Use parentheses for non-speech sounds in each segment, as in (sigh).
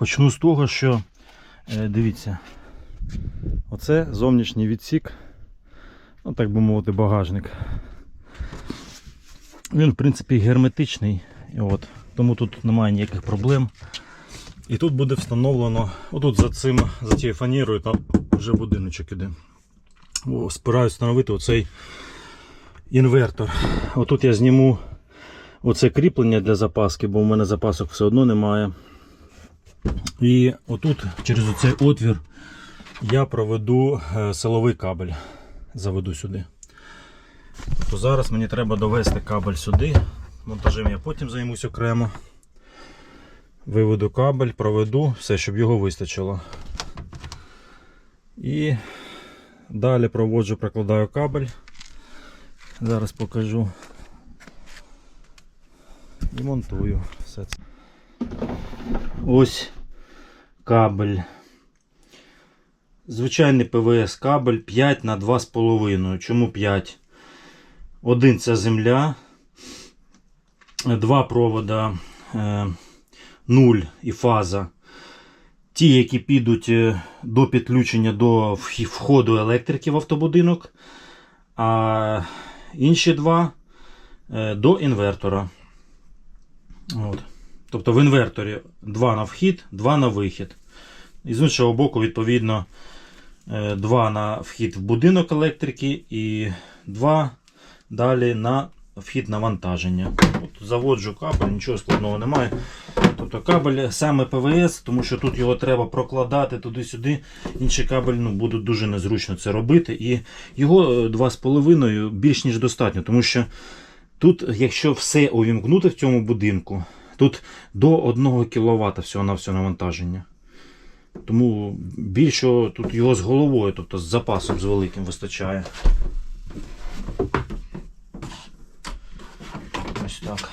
Почну з того, що е, дивіться, оце зовнішній відсік, ну так би мовити, багажник. Він, в принципі, герметичний, от, тому тут немає ніяких проблем. І тут буде встановлено, отут за цим, за цією фанерою, там вже будиночок іде. О, Спираюсь встановити оцей інвертор. Отут я зніму оце кріплення для запаски, бо в мене запасок все одно немає. І отут через оцей отвір я проведу е, силовий кабель. Заведу сюди. То зараз мені треба довести кабель сюди. Монтажем я потім займусь окремо. Виведу кабель, проведу, все, щоб його вистачило. І далі проводжу, прокладаю кабель. Зараз покажу. І монтую все це. Ось кабель. Звичайний ПВС кабель 5 на 2,5. Чому 5? Один це земля. Два провода е, 0 і фаза. Ті, які підуть е, до підключення до входу електрики в автобудинок. А інші два е, до інвертора. От. Тобто в інверторі два на вхід, два на вихід. І з іншого боку, відповідно, е, два на вхід в будинок електрики і два далі на вхід навантаження. От заводжу кабель, нічого складного немає. Тобто кабель саме ПВС, тому що тут його треба прокладати туди-сюди. Інший кабель ну, буде дуже незручно це робити. І його е, 2,5 більш ніж достатньо, тому що тут, якщо все увімкнути в цьому будинку, тут до 1 кВт всього на все навантаження. Тому більшого тут його з головою, тобто з запасом з великим вистачає. Ось так.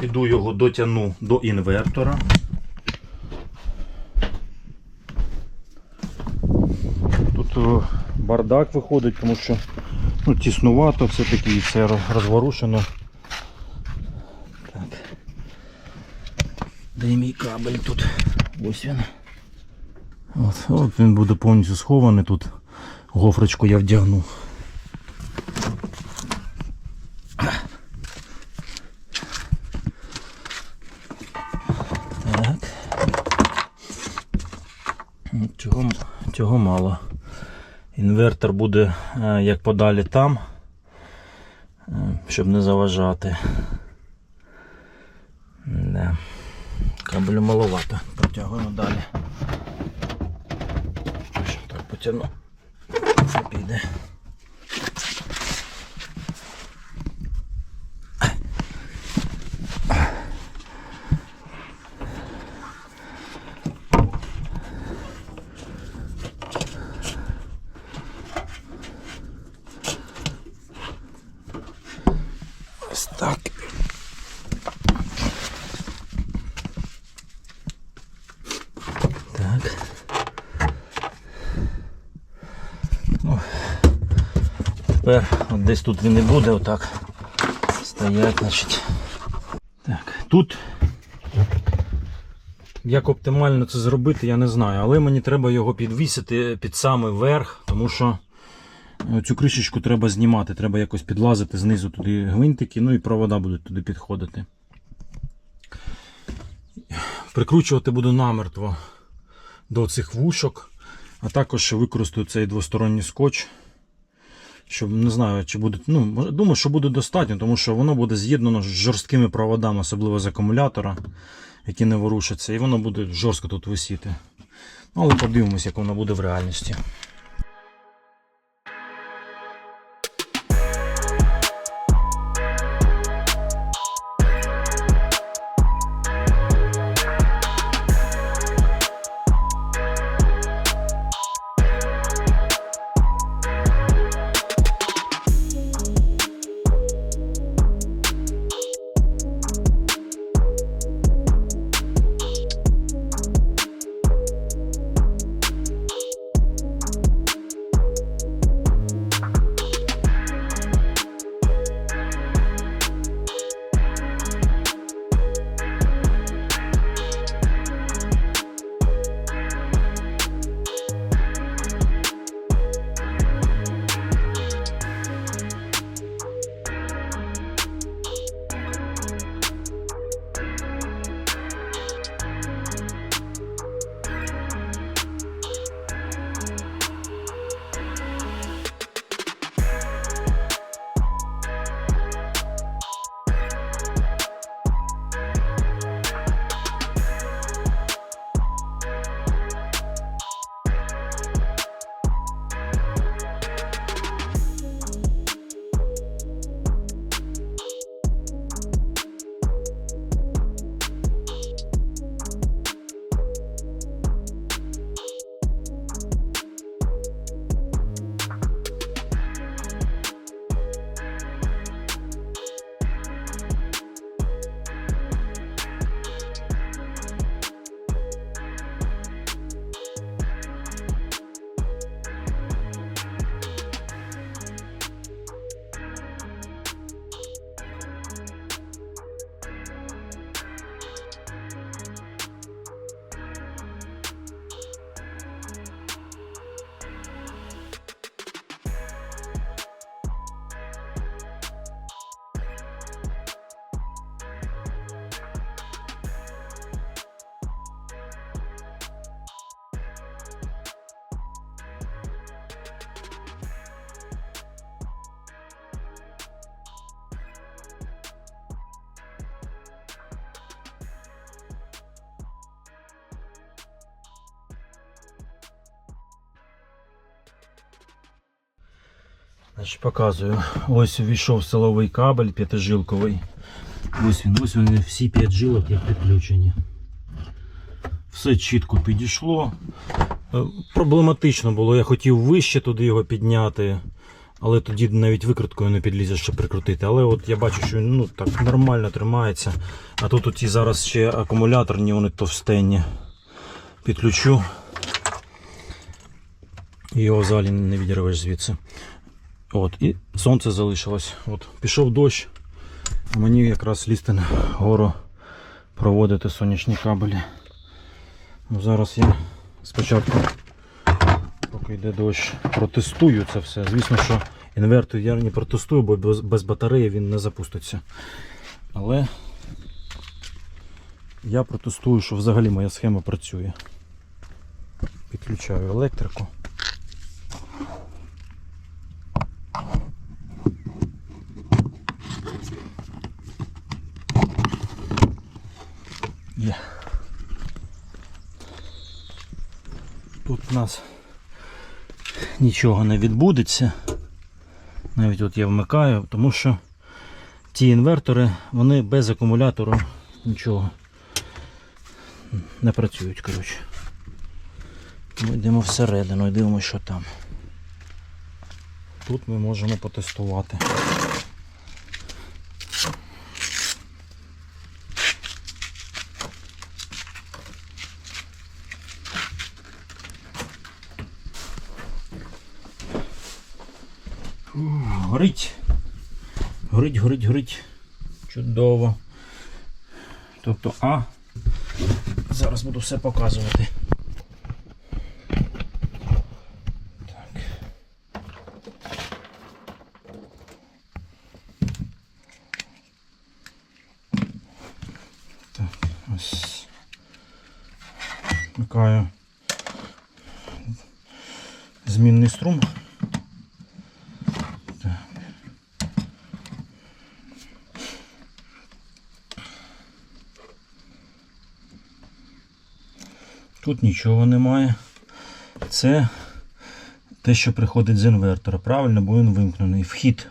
Піду його дотягну до інвертора. Тут е, бардак виходить, тому що ну, тіснувато все-таки це розворушено. Де мій кабель тут? Ось він. От, от він буде повністю схований тут. Гофрочку я вдягну. Так. Цього, цього мало. Інвертор буде е, як подалі там, е, щоб не заважати. Да. Кабелю маловато. Протягуємо далі. Що так потягну. Це піде. Ось так. Так. Ну, тепер от десь тут він і буде отак стоять, значить. Так, тут як оптимально це зробити, я не знаю, але мені треба його підвісити під самий верх, тому що е, цю кришечку треба знімати, треба якось підлазити знизу туди гвинтики, ну і провода будуть туди підходити. Прикручувати буду намертво до цих вушок, а також використаю цей двосторонній скотч. Щоб не знаю, чи буде. Ну, думаю, що буде достатньо, тому що воно буде з'єднано з жорсткими проводами, особливо з акумулятора, які не ворушаться, і воно буде жорстко тут висіти. Ну, але подивимось, як воно буде в реальності. Значить, показую. Ось увійшов силовий кабель п'ятижилковий. Ось він, ось вони всі п'ять жилок як підключені. Все чітко підійшло. Е, Проблематично було, я хотів вище туди його підняти, але тоді навіть викруткою не підлізеш, щоб прикрутити. Але от я бачу, що ну, так нормально тримається. А тут оті зараз ще акумуляторні, вони товстенні. Підключу. Його взагалі не відірвеш звідси. От, і сонце залишилось. От, пішов дощ, а мені якраз лізти на гору проводити сонячні кабелі. Ну, зараз я спочатку, поки йде дощ, протестую це все. Звісно, що інвертор я не протестую, бо без, батареї він не запуститься. Але я протестую, що взагалі моя схема працює. Підключаю електрику. Є. Тут у нас нічого не відбудеться. Навіть от я вмикаю, тому що ті інвертори, вони без акумулятору нічого не працюють, коротше. Ми йдемо всередину і дивимося, що там. Тут ми можемо потестувати. Ух, Горить. Горить. Чудово. Тобто, а. Зараз буду все показувати. Так. Так, ось. Вмикаю змінний струм. Тут нічого немає. Це те, що приходить з інвертора. Правильно, бо він вимкнений. Вхід.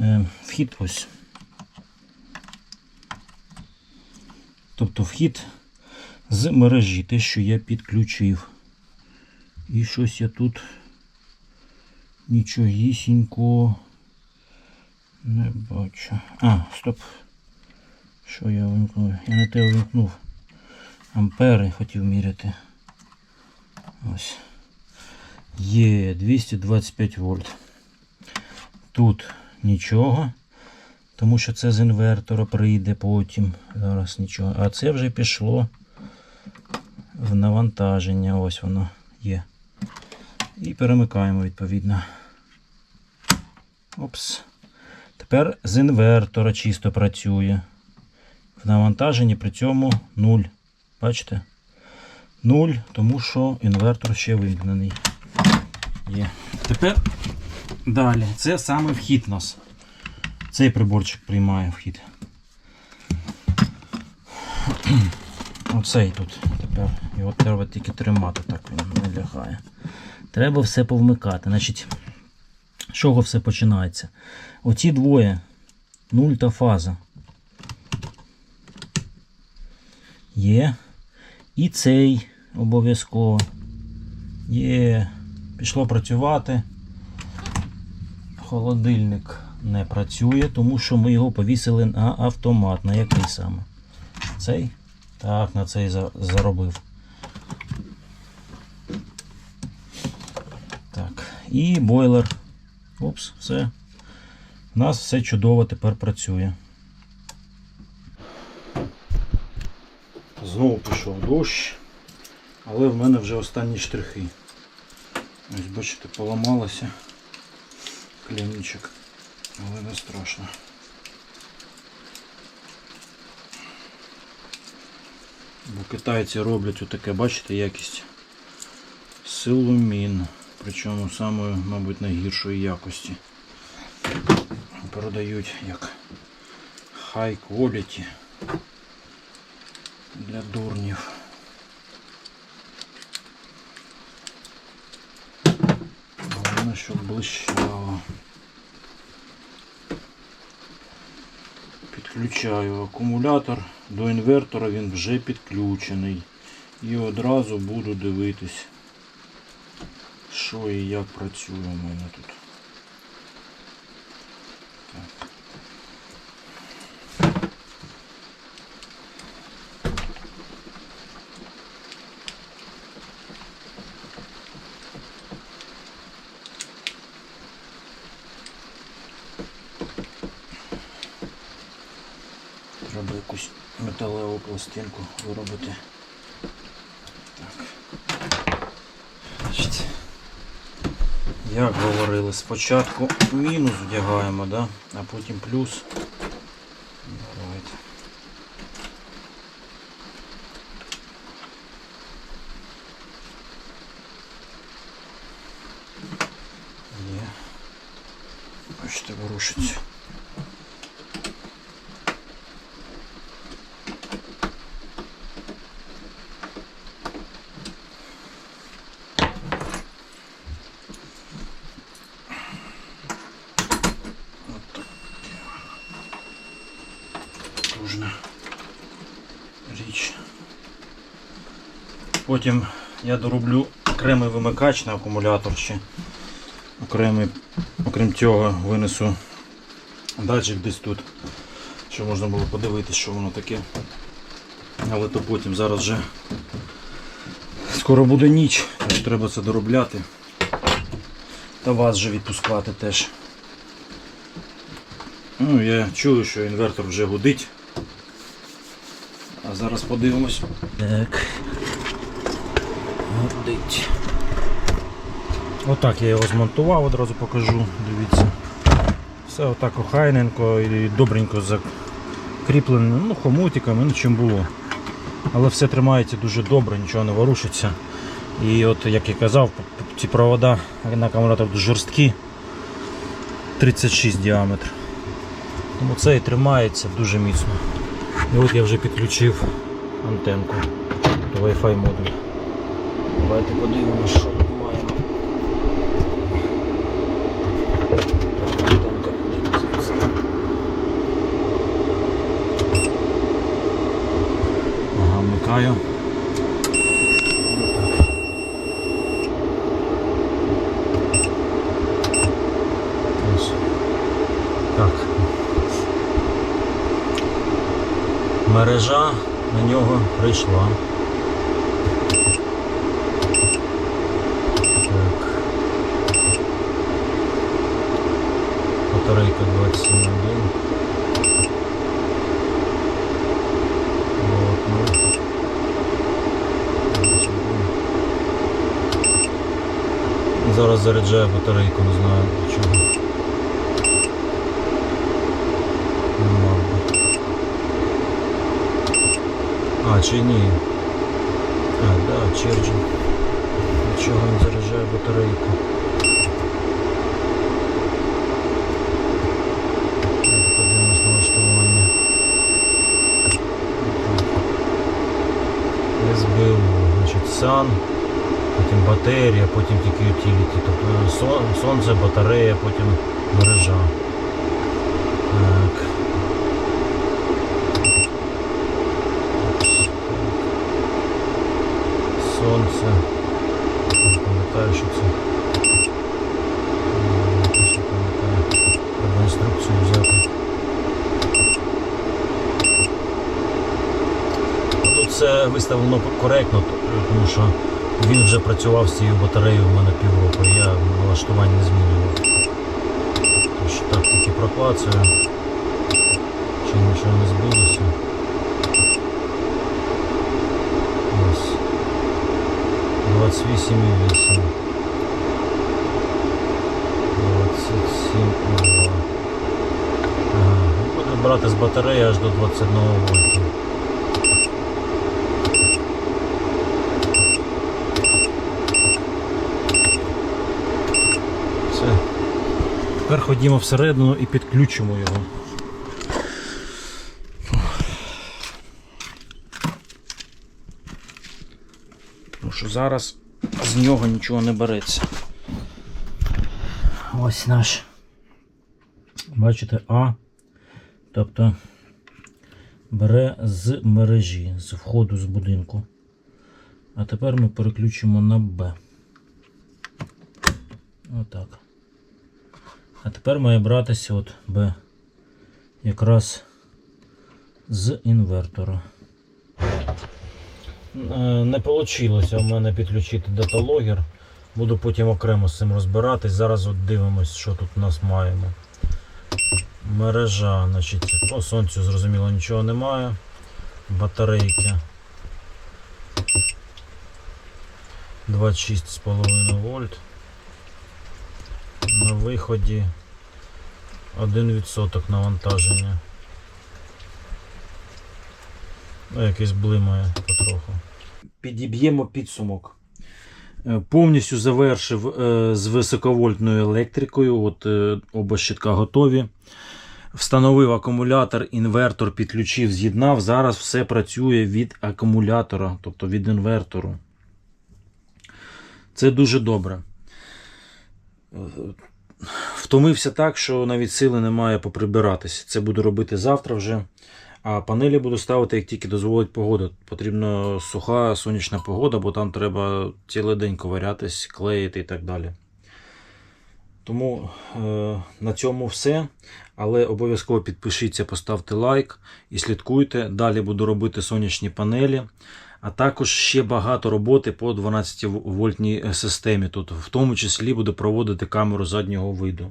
Е, вхід ось. Тобто вхід з мережі, те, що я підключив. І щось я тут нічогісінько не бачу. А, стоп. Що я вимкнув? Я не те вимкнув ампери хотів міряти. Ось. Є 225 вольт. Тут нічого, тому що це з інвертора прийде потім. Зараз нічого. А це вже пішло в навантаження. Ось воно є. І перемикаємо відповідно. Опс. Тепер з інвертора чисто працює. В навантаженні при цьому 0. Бачите? 0, тому що інвертор ще вимкнений. Є. Тепер далі. Це саме вхід у нас. Цей приборчик приймає вхід. (clears throat) Оцей тут тепер. Його треба тільки тримати, так він не лягає. Треба все повмикати. Значить, з чого все починається? Оці двоє. Нуль та фаза. Є. І цей обов'язково. Є. Пішло працювати. Холодильник не працює, тому що ми його повісили на автомат. На який саме? Цей? Так, на цей заробив. Так. І бойлер. Опс, все. У нас все чудово тепер працює. Знову пішов дощ, але в мене вже останні штрихи. Ось бачите, поламалося клемінчик, але не страшно. Бо китайці роблять отаке, бачите, якість силумін, причому самої, мабуть, найгіршої якості. Продають як high quality для дурнів. Головне, щоб блищало. Підключаю акумулятор до інвертора, він вже підключений. І одразу буду дивитись, що і як працює у мене тут. Так. Треба якусь металеву пластинку виробити. Так. Значить, як говорили, спочатку мінус вдягаємо, да? а потім плюс. Давайте. Є. Бачите, ворушиться. От так. Потужна річ. Потім я дороблю окремий вимикач на акумулятор ще. Окремий, окрім цього, винесу датчик десь тут, щоб можна було подивитися, що воно таке. Але то потім зараз вже скоро буде ніч, тож треба це доробляти. Та вас вже відпускати теж. Ну, я чую, що інвертор вже гудить. А зараз подивимось. Так. Гудить. Отак я його змонтував, одразу покажу, дивіться. Все отак охайненько і добренько закріплено, ну, хомутиками, ну чим було. Але все тримається дуже добре, нічого не ворушиться. І от, як я казав, ці провода на акумулятор жорсткі. 36 діаметр. Тому це і тримається дуже міцно. І от я вже підключив антенку до Wi-Fi модуль. Давайте подивимося, що ми маємо. Ага, вмикаю. Так. Мережа на нього прийшла. 127.1. Ну. Зараз заряджаю батарейку, не знаю до чого. А, чи ні? А, да, черджинг. Для чого заряджає батарейку? СБУ, значить, SAN, потім батарія, потім тільки utility, тобто сонце, батарея, потім мережа. Так. Сонце. Не пам'ятаю, що це. Пам'ятаю. Треба інструкцію взяти. Тут все виставлено коректно, тому що він вже працював з цією батареєю в мене півроку, я налаштування не змінював. Тож так тільки проклацаю, чи нічого не збилося. Ось. 28,8. 27,2. Ага. ну, брати з батареї аж до 21 вольта. Все. Тепер ходімо всередину і підключимо його. Тому що зараз з нього нічого не береться. Ось наш. Бачите, А. Тобто бере з мережі, з входу з будинку. А тепер ми переключимо на Б. Отак. А тепер має братися от Б якраз з інвертора. Е, Не вийшло у мене підключити даталогер. Буду потім окремо з цим розбиратись. Зараз от дивимось, що тут у нас маємо. Мережа, значить, по сонцю зрозуміло нічого немає. Батарейки. 26,5 вольт. На виході 1% навантаження. Ну, якийсь блимає потроху. Підіб'ємо підсумок. Е, Повністю завершив е, з високовольтною електрикою. От е, оба щитка готові. Встановив акумулятор, інвертор підключив, з'єднав. Зараз все працює від акумулятора, тобто від інвертору. Це дуже добре. Втомився так, що навіть сили немає поприбиратись. Це буду робити завтра вже. А панелі буду ставити, як тільки дозволить погода. Потрібна суха сонячна погода, бо там треба цілий день ковирятись, клеїти і так далі. Тому е, на цьому все. Але обов'язково підпишіться, поставте лайк і слідкуйте. Далі буду робити сонячні панелі. А також ще багато роботи по 12 вольтній системі. Тут в тому числі буду проводити камеру заднього виду.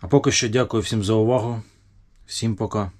А поки що дякую всім за увагу. Всім пока.